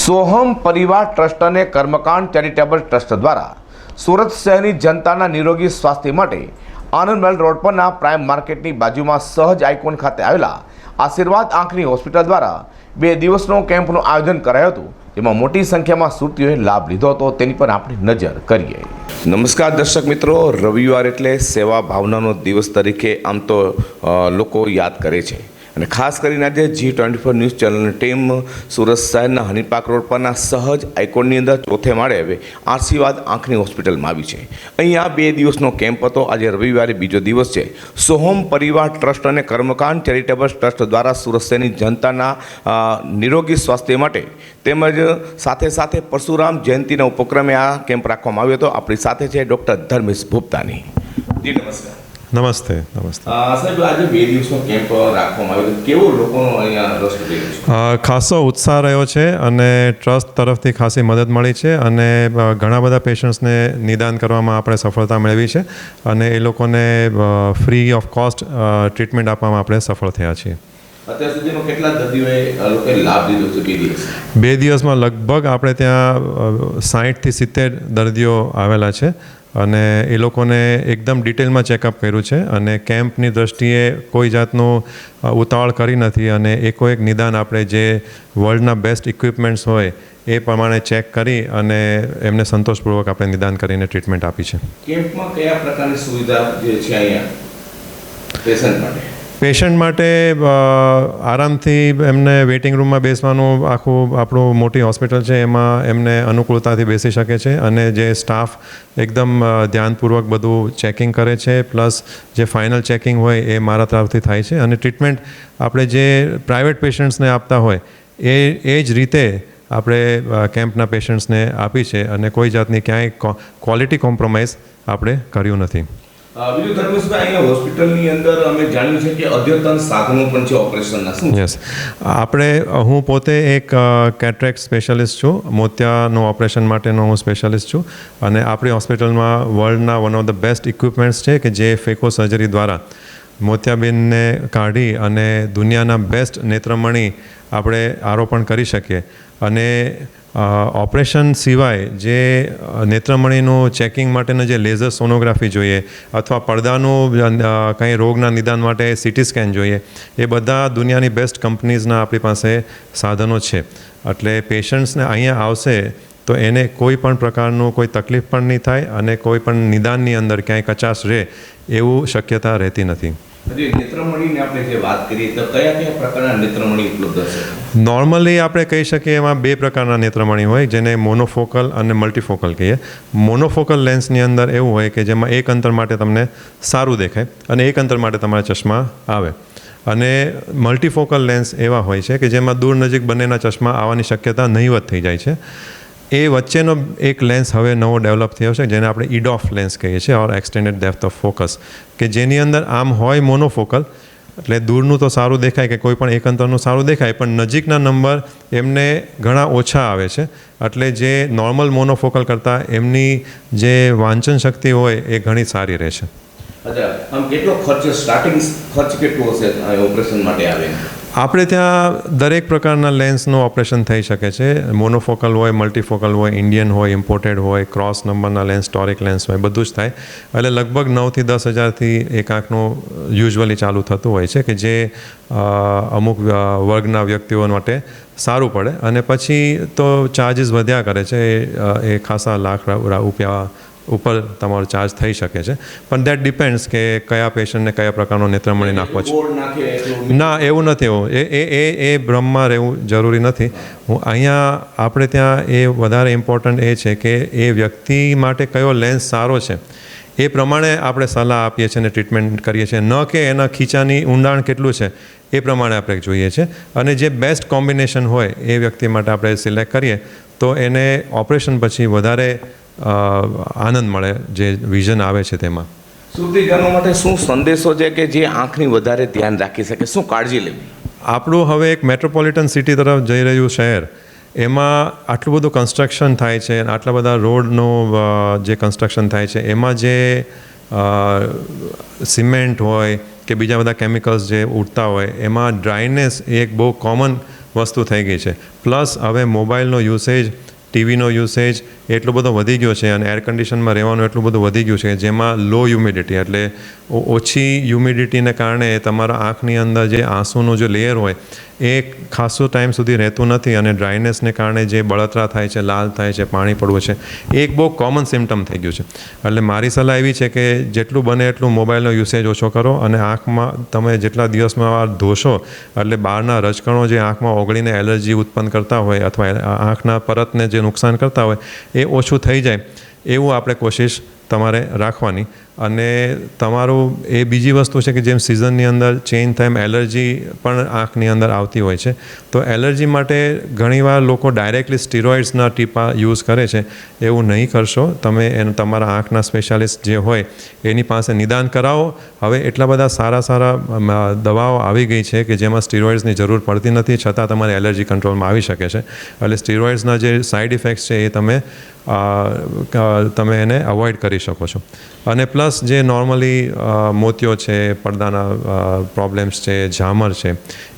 સોહમ પરિવાર ટ્રસ્ટ અને કર્મકાંડ charitable trust દ્વારા સુરત શહેરની જનતાના નિરોગી સ્વાસ્થ્ય માટે આનંદમલ રોડ પરના પ્રાઇમ માર્કેટની બાજુમાં સહજ આઇકોન ખાતે આવેલા આશીર્વાદ આંખની હોસ્પિટલ દ્વારા બે દિવસનો કેમ્પનું આયોજન કરાયું હતું, જેમાં મોટી સંખ્યામાં સુરતીઓએ લાભ લીધો હતો. તેની પર આપણે નજર કરીએ. નમસ્કાર દર્શક મિત્રો, રવિવાર એટલે સેવા ભાવનાનો દિવસ તરીકે આમ તો લોકો યાદ કરે છે. અને ખાસ કરીને આજે જી ટ્વેન્ટી ફોર ન્યૂઝ ચેનલની ટીમ સુરત શહેરના હનીપાક રોડ પરના સહજ આઇકોનની અંદર ચોથે માળે હવે આશીર્વાદ આંખની હોસ્પિટલમાં આવી છે. અહીંયા બે દિવસનો કેમ્પ હતો. આજે રવિવારે બીજો દિવસ છે. સોહમ પરિવાર ટ્રસ્ટ અને કર્મકાંડ ચેરિટેબલ ટ્રસ્ટ દ્વારા સુરત શહેરની જનતાના નિરોગી સ્વાસ્થ્ય માટે તેમજ સાથે સાથે પરશુરામ જયંતિના ઉપક્રમે આ કેમ્પ રાખવામાં આવ્યો હતો. આપણી સાથે છે ડૉક્ટર ધર્મેશ ભૂપતાની. જી, નમસ્કાર. નમસ્તે નમસ્તે. સાહેબ આજે બે દિવસનો કેમ્પ રાખવામાં આવ્યો. કેવો લોકોનો અહીંયા રસ રહ્યો ખાસો ઉત્સાહ રહ્યો છે અને ટ્રસ્ટ તરફથી ખાસી મદદ મળી છે અને ઘણા બધા પેશન્ટ્સને નિદાન કરવામાં આપણે સફળતા મેળવી છે અને એ લોકોને ફ્રી ઓફ કોસ્ટ ટ્રીટમેન્ટ આપવામાં આપણે સફળ થયા છીએ. અત્યાર સુધીમાં કેટલા દર્દીઓએ લોકોએ લાભ લીધો છે બે દિવસ? બે દિવસમાં લગભગ આપણે ત્યાં સાહીઠથી સિત્તેર દર્દીઓ આવેલા છે અને એ લોકોને એકદમ ડિટેલમાં ચેકઅપ કર્યું છે અને કેમ્પની દ્રષ્ટિએ કોઈ જાતનું ઉતાવળ કરી નથી અને એકો એક નિદાન આપણે જે વર્લ્ડના બેસ્ટ ઇક્વિપમેન્ટ્સ હોય એ પ્રમાણે ચેક કરી અને એમને સંતોષપૂર્વક આપણે નિદાન કરીને ટ્રીટમેન્ટ આપી છે. કેમ્પમાં કયા પ્રકારની સુવિધા જે છે અહીંયા, પેશન્ટ માટે? પેશન્ટ માટે આરામથી એમને વેઇટિંગ રૂમમાં બેસવાનું આખું આપણું મોટી હોસ્પિટલ છે, એમાં એમને અનુકૂળતાથી બેસી શકે છે અને જે સ્ટાફ એકદમ ધ્યાનપૂર્વક બધું ચેકિંગ કરે છે, પ્લસ જે ફાઇનલ ચેકિંગ હોય એ મારા તરફથી થાય છે અને ટ્રીટમેન્ટ આપણે જે પ્રાઇવેટ પેશન્ટ્સને આપતા હોય, એ એ જ રીતે આપણે કેમ્પના પેશન્ટ્સને આપી છે અને કોઈ જાતની ક્યાંય ક્વોલિટી કોમ્પ્રોમાઇઝ આપણે કર્યું નથી. બીજું ધર્મેશભાઈ અહીંયા હોસ્પિટલની અંદર અમે જાણ્યું છે કે અદ્યતન સાધનો પણ છે ઓપરેશનના, શું યસ આપણે હું પોતે એક કેટ્રેક સ્પેશિયાલિસ્ટ છું. મોતિયાનું ઓપરેશન માટેનો હું સ્પેશિયાલિસ્ટ છું. અને આપણી હોસ્પિટલમાં વર્લ્ડના one of the best equipments છે કે જે ફેકો સર્જરી દ્વારા મોતિયાબેનને કાઢી અને દુનિયાના બેસ્ટ નેત્રમણી આપણે આરોપણ કરી શકીએ. અને ઓપરેશન સિવાય જે નેત્રમણીનું ચેકિંગ માટેનું જે લેઝર સોનોગ્રાફી જોઈએ અથવા પડદાનું કંઈ રોગના નિદાન માટે સિટી સ્કેન જોઈએ, એ બધા દુનિયાની બેસ્ટ કંપનીઝના આપણી પાસે સાધનો છે. એટલે પેશન્ટ્સને અહીંયા આવશે તો એને કોઈ પણ પ્રકારનું કોઈ તકલીફ પણ નહીં થાય અને કોઈ પણ નિદાનની અંદર ક્યાંય કચાશ રહે એવું શક્યતા રહેતી નથી. નોર્મલી આપણે કહી શકીએ એમાં બે પ્રકારના નેત્રમણી હોય, જેને મોનોફોકલ અને મલ્ટીફોકલ કહીએ. મોનોફોકલ લેન્સની અંદર એવું હોય કે જેમાં એક અંતર માટે તમને સારું દેખાય અને એક અંતર માટે તમારા ચશ્મા આવે. અને મલ્ટીફોકલ લેન્સ એવા હોય છે કે જેમાં દૂર નજીક બંનેના ચશ્મા આવવાની શક્યતા નહીવત થઈ જાય છે. એ વચ્ચેનો એક લેન્સ હવે નવો ડેવલપ થયો છે, જેને આપણે ઇડોફ લેન્સ કહીએ છીએ or extended depth of focus કે જેની અંદર આમ હોય મોનોફોકલ એટલે દૂરનું તો સારું દેખાય કે કોઈ પણ એક અંતરનું સારું દેખાય, પણ નજીકના નંબર એમને ઘણા ઓછા આવે છે. એટલે જે નોર્મલ મોનોફોકલ કરતાં એમની જે વાંચન શક્તિ હોય એ ઘણી સારી રહે છે અચ્છા, આમ કેટલો ખર્ચ સ્ટાર્ટિંગ ખર્ચ કેટલો હશે ઓપરેશન માટે આવે આપણે ત્યાં દરેક પ્રકારના લેન્સનું ઓપરેશન થઈ શકે છે. મોનોફોકલ હોય મલ્ટીફોકલ હોય ઇન્ડિયન હોય ઇમ્પોર્ટેડ હોય ક્રોસ નંબરના લેન્સ ટોરિક લેન્સ હોય બધું જ થાય. એટલે લગભગ નવથી દસ હજારથી એક આંખનું યુઝ્યુઅલી ચાલુ થતું હોય છે કે જે અમુક વર્ગના વ્યક્તિઓ માટે સારું પડે. અને પછી તો ચાર્જીસ વધ્યા કરે છે. એ, ખાસા લાખ રૂપિયા ઉપર તમારો ચાર્જ થઈ શકે છે. પણ દેટ ડિપેન્ડ્સ કે કયા પેશન્ટને કયા પ્રકારનો નેત્રમણી નાખવો છે. ના એવું નથી એવું. એ એ એ એ ભ્રમમાં રહેવું જરૂરી નથી. હું અહીંયા આપણે ત્યાં એ વધારે ઇમ્પોર્ટન્ટ એ છે કે એ વ્યક્તિ માટે કયો લેન્સ સારો છે. એ પ્રમાણે આપણે સલાહ આપીએ છીએ અને ટ્રીટમેન્ટ કરીએ છીએ. ન કે એના ખીચાની ઊંડાણ કેટલું છે એ પ્રમાણે આપણે જોઈએ છીએ અને જે બેસ્ટ કોમ્બિનેશન હોય એ વ્યક્તિ માટે આપણે સિલેક્ટ કરીએ તો એને ઓપરેશન પછી વધારે આનંદ મળે જે વિઝન આવે છે તેમાં. સુરતીજનો માટે શું સંદેશો છે કે જે આંખની વધારે ધ્યાન રાખી શકે? શું કાળજી લેવી? આપણું હવે એક મેટ્રોપોલિટન સિટી તરફ જઈ રહ્યું શહેર એમાં આટલું બધું કન્સ્ટ્રક્શન થાય છે આટલા બધા રોડનું જે કન્સ્ટ્રક્શન થાય છે એમાં જે સિમેન્ટ હોય કે બીજા બધા કેમિકલ્સ જે ઉડતા હોય એમાં ડ્રાયનેસ એ એક બહુ કોમન વસ્તુ થઈ ગઈ છે. પ્લસ હવે મોબાઈલનો યુસેજ ટીવીનો યુસેજ એટલો બધો વધી ગયો છે અને એર કન્ડિશનમાં રહેવાનું એટલું બધું વધી ગયું છે જેમાં લો હ્યુમિડિટી એટલે ઓછી હ્યુમિડિટીને કારણે તમારા આંખની અંદર જે આંસુનું જે લેયર હોય એ ખાસો ટાઈમ સુધી રહેતું નથી અને ડ્રાયનેસને કારણે જે બળતરા થાય છે, લાલ થાય છે, પાણી પડવું છે, એ એક બહુ કોમન સિમ્ટમ થઈ ગયું છે. એટલે મારી સલાહ એવી છે કે જેટલું બને એટલું મોબાઈલનો યુસેજ ઓછો કરો અને આંખમાં તમે જેટલા દિવસમાં વાર ધોશો, એટલે બહારના રજકણો જે આંખમાં ઓગળીને એલર્જી ઉત્પન્ન કરતા હોય અથવા આંખના પરતને જે નુકસાન કરતા હોય, એ ઓછું થઈ જાય, એવું આપણે કોશિશ તમારે રાખવાની. અને તમારું એ બીજી વસ્તુ છે કે જેમ સિઝનની અંદર ચેન્જ થાય એમ એલર્જી પણ આંખની અંદર આવતી હોય છે, તો એલર્જી માટે ઘણીવાર લોકો ડાયરેક્ટલી સ્ટીરોઇડ્સના ટીપા યુઝ કરે છે. એવું નહીં કરશો. તમે એને, તમારા આંખના સ્પેશિયાલિસ્ટ જે હોય, એની પાસે નિદાન કરાવો. હવે એટલા બધા સારા સારા દવાઓ આવી ગઈ છે કે જેમાં સ્ટીરોઇડ્સની જરૂર પડતી નથી, છતાં તમારી એલર્જી કંટ્રોલમાં આવી શકે છે. એટલે સ્ટીરોઇડ્સના જે સાઇડ ઇફેક્ટ્સ છે એ તમે તમે એને અવોઇડ કરી શકો છો. અને પ્લસ જે નોર્મલી મોતિયો છે પડદાના પ્રોબ્લેમ્સ છે ઝામર છે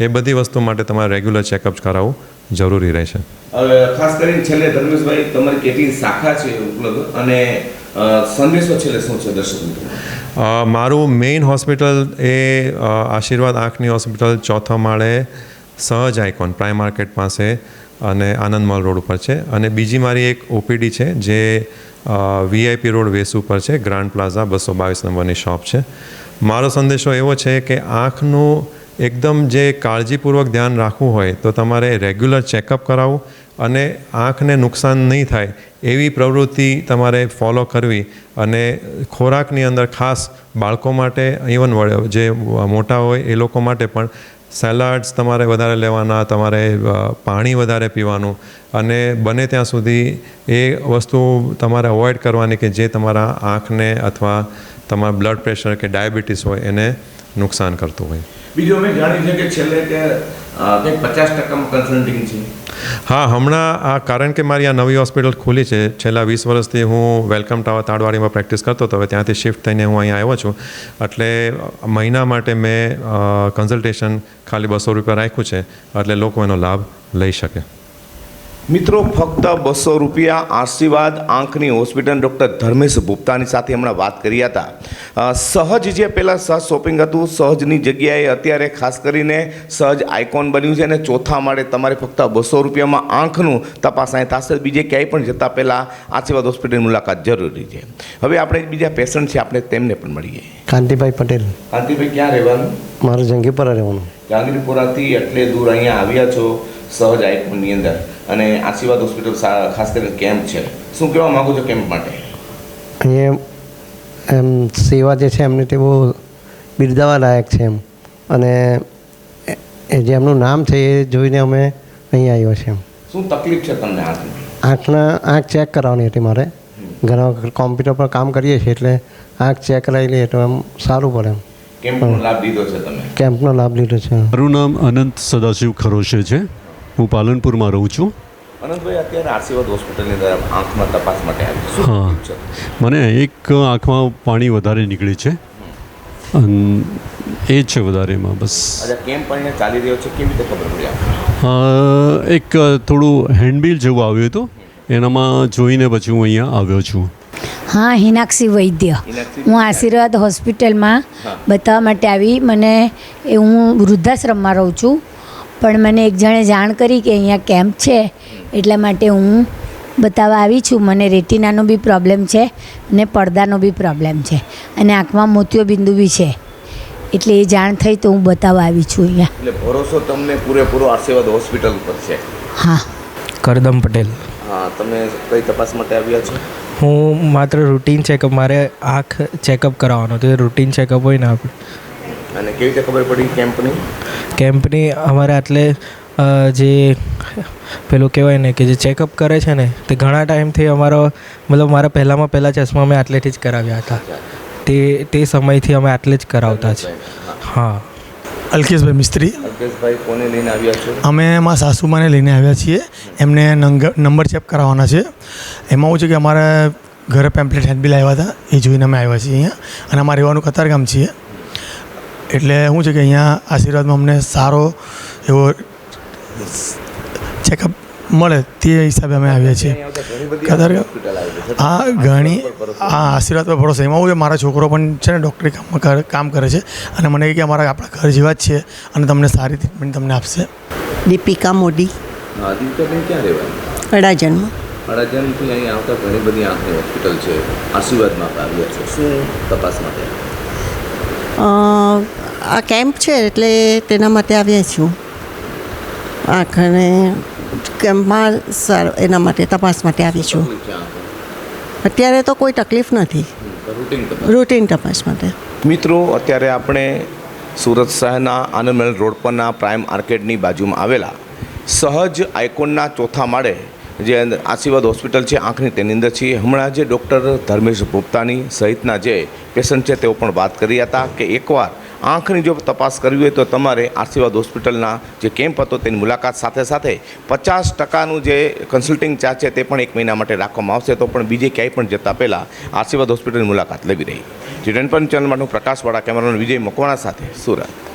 એ બધી વસ્તુ માટે તમારે રેગ્યુલર ચેકઅપ કરાવવું જરૂરી રહેશે. હવે ખાસ કરીને છેલ્લે ધર્મેશભાઈ તમારી કેટલી શાખા છે ઉપલબ્ધ અને સંદેશો છેલ્લે શું છે દર્શક મિત્રો? મારું મેઇન હોસ્પિટલ એ આશીર્વાદ આંખની હોસ્પિટલ ચોથા માળે સહજ આઇકોન પ્રાઇમ માર્કેટ પાસે અને આનંદ મોલ રોડ ઉપર છે. અને બીજી મારી એક ઓપીડી છે, જે વીઆઈપી રોડ વેસ ઉપર છે, ગ્રાન્ડ પ્લાઝા બસો બાવીસ નંબરની શોપ છે. મારો સંદેશો એવો છે કે આંખનું એકદમ જે કાળજીપૂર્વક ધ્યાન રાખવું હોય તો તમારે રેગ્યુલર ચેકઅપ કરાવવું અને આંખને નુકસાન નહીં થાય એવી પ્રવૃત્તિ તમારે ફોલો કરવી. અને ખોરાકની અંદર ખાસ બાળકો માટે ઇવન જે મોટા હોય એ લોકો માટે પણ સેલાડ્સ તમારે વધારે લેવાના, તમારે પાણી વધારે પીવાનું અને બને ત્યાં સુધી એ વસ્તુ તમારે અવોઇડ કરવાની કે જે તમારા આંખને અથવા તમારા બ્લડ પ્રેશર કે ડાયાબિટીસ હોય એને નુકસાન કરતું હોય. બીજું અમે જાણીએ છીએ કે છેલ્લે કે પચાસ ટકામાં કન્સલ્ટિંગ છે. હા, હમણાં આ કારણ કે મારી આ નવી હોસ્પિટલ ખુલી છે, છેલ્લા વીસ વર્ષથી હું વેલકમ ટાવર તાડવાડીમાં પ્રેક્ટિસ કરતો હતો, હવે ત્યાંથી શિફ્ટ થઈને હું અહીંયા આવ્યો છું. એટલે મહિના માટે મેં કન્સલ્ટેશન ખાલી બસો રૂપિયા રાખ્યું છે, એટલે લોકો એનો લાભ લઈ શકે. મિત્રો ફક્ત બસો રૂપિયા આશીર્વાદ આંખની હોસ્પિટલ ડૉક્ટર ધર્મેશ ગુપ્તાની સાથે હમણાં વાત કરી હતા. સહજ જે પહેલાં સહજ શોપિંગ હતું સહજની જગ્યાએ અત્યારે ખાસ કરીને સહજ આઇકોન બન્યું છે અને ચોથા માળે તમારે ફક્ત બસો રૂપિયામાં આંખનું તપાસ અહીં થશે. બીજે ક્યાંય પણ જતાં પહેલાં આશીર્વાદ હોસ્પિટલની મુલાકાત જરૂરી છે. હવે આપણે બીજા પેશન્ટ છે આપણે તેમને પણ મળીએ. કાંતિભાઈ પટેલ. કાંતિભાઈ ક્યાં રહેવાનું? મારું જંગીપુરા રહેવાનું. જાંગીરપુરાથી એટલે દૂર અહીંયા આવ્યા છો સહજ આઇકોનની અંદર? અને આશીર્વાદ હોસ્પિટલ ખાસ કરીને કેમ્પ છે. શું કહેવા માગો છો કેમ્પ માટે? અહીંયા એમ સેવા જે છે એમની તે બહુ બિરદાવા લાયક છે એમ. અને એ- જે એમનું નામ છે એ જોઈને અમે અહીં આવ્યો છે એમ. શું તકલીફ છે તમને આંખના આંખ ચેક કરાવવાની હતી મારે. ઘણા વખત કોમ્પ્યુટર પર કામ કરીએ છીએ એટલે આંખ ચેક કરાવી લઈએ તો એમ સારું પડે એમ. કેમ્પનો લાભ લીધો છે તમે? કેમ્પનો લાભ લીધો છે. મારું નામ અનંત સદાશિવ ખરોશે છે. હું પાલનપુરમાં રહું છું. અનંતભાઈ અત્યારે આશીર્વાદ હોસ્પિટલની અંદર આંખમાં તપાસ માટે હા. મને એક આંખમાં પાણી વધારે નીકળે છે. એ છે વધારે એમાં બસ. કેમ પણ ચાલી રહ્યો છે? કેવી રીતે ખબર પડી એક થોડું હેન્ડબિલ જેવું આવ્યું હતું. એનામાં જોઈને પછી હું અહીંયા આવ્યો છું. હા હિનાક્ષી વૈદ્ય. હું આશીર્વાદ હોસ્પિટલમાં. બતાવવા માટે આવી. મને એ હું વૃદ્ધાશ્રમમાં રહું છું. પણ મને એક જણે જાણ કરી કે અહીંયા કેમ્પ છે એટલા માટે હું બતાવવા આવી છું. મને રેટિનાનો બી પ્રોબ્લેમ છે અને પડદાનો બી પ્રોબ્લેમ છે અને આંખમાં મોતિયો બિંદુ બી છે. એટલે એ જાણ થઈ તો હું બતાવવા આવી છું અહીંયા. એટલે ભરોસો તમને પૂરેપૂરો આશીર્વાદ હોસ્પિટલ ઉપર છે? હા. કરદમ પટેલ. હા તમે કઈ તપાસ માટે આવ્યા છો? હું માત્ર રૂટીન ચેકઅપ મારે આંખ ચેકઅપ કરાવવાનો તો એ રૂટીન ચેકઅપ હોય ને આપણે. અને કેવી રીતે ખબર પડી કેમ્પની? કેમ્પની અમારે આટલે જે પેલું કહેવાય ને કે જે ચેકઅપ કરે છે ને તે ઘણા ટાઈમથી અમારો મતલબ મારા પહેલાંમાં પહેલાં ચશ્મા અમે આટલેથી જ કરાવ્યા હતા. તે તે સમયથી અમે આટલે જ કરાવતા છે હા. અલ્કેશભાઈ મિસ્ત્રી. અલ્પેશભાઈ કોને લઈને આવ્યા છો? અમે એમાં સાસુમાને લઈને આવ્યા છીએ. એમને નંબર ચેક કરાવવાના છે. એમાં એવું છે કે અમારે ઘરે પેમ્પલેટ હેન્ડબિલ આવ્યા હતા. એ જોઈને અમે આવ્યા છીએ અહીંયા. અને અમારે રહેવાનું કતારગામ છીએ. એટલે શું છે કે અહીંયા આશીર્વાદમાં અમને સારો એવો ચેકઅપ મળે તે હિસાબે અમે આવ્યા છીએ. કદાચ હા ઘણી હા આશીર્વાદ પર ભરોસો. એમાં હું છે, મારા છોકરો પણ છે ને ડૉક્ટરી કામમાં કામ કરે છે અને મને કહે કે અમારા આપણા ઘર જેવા જ છે અને તમને સારી ટ્રીટમેન્ટ તમને આપશે. દીપિકા મોદી. અડાજણમાં અડાજણથી અહીં આવતા ઘણી બધી આંખની હોસ્પિટલ છે આશીર્વાદમાં આવ્યા છે. શું તપાસ માટે. અ, આ કેમ્પ છે એટલે તેના માટે આવ્યા છું આખરે કેમ્પમાં સર એના માટે તપાસ માટે આવી છું? અત્યારે તો કોઈ તકલીફ નથી. રૂટીન રૂટીન તપાસ માટે. મિત્રો અત્યારે આપણે સુરત શહેરના આનંદમહેલ રોડ પરના પ્રાઇમ આર્કેડની બાજુમાં આવેલા સહજ આઇકોનના ચોથા માળે જે આશીર્વાદ હોસ્પિટલ છે આંખની તેની અંદર છીએ. હમણાં જે ડૉક્ટર ધર્મેશ ગુપ્તાની સહિતના જે પેશન્ટ છે તેઓ પણ વાત કરી હતા કે એકવાર આંખની જો તપાસ કરવી હોય તો તમારે આશીર્વાદ હોસ્પિટલના જે કેમ્પ હતો તેની મુલાકાત સાથે સાથે પચાસ ટકાનું જે કન્સલ્ટિંગ ચાર્જ છે તે પણ એક મહિના માટે રાખવામાં આવશે. તો પણ બીજે ક્યાંય પણ જતાં પહેલાં આશીર્વાદ હોસ્પિટલની મુલાકાત લેવી રહી. જી ટેન ચેનલ માટે પ્રકાશવાળા કેમેરામેન વિજય મકવાણા સાથે સુરત.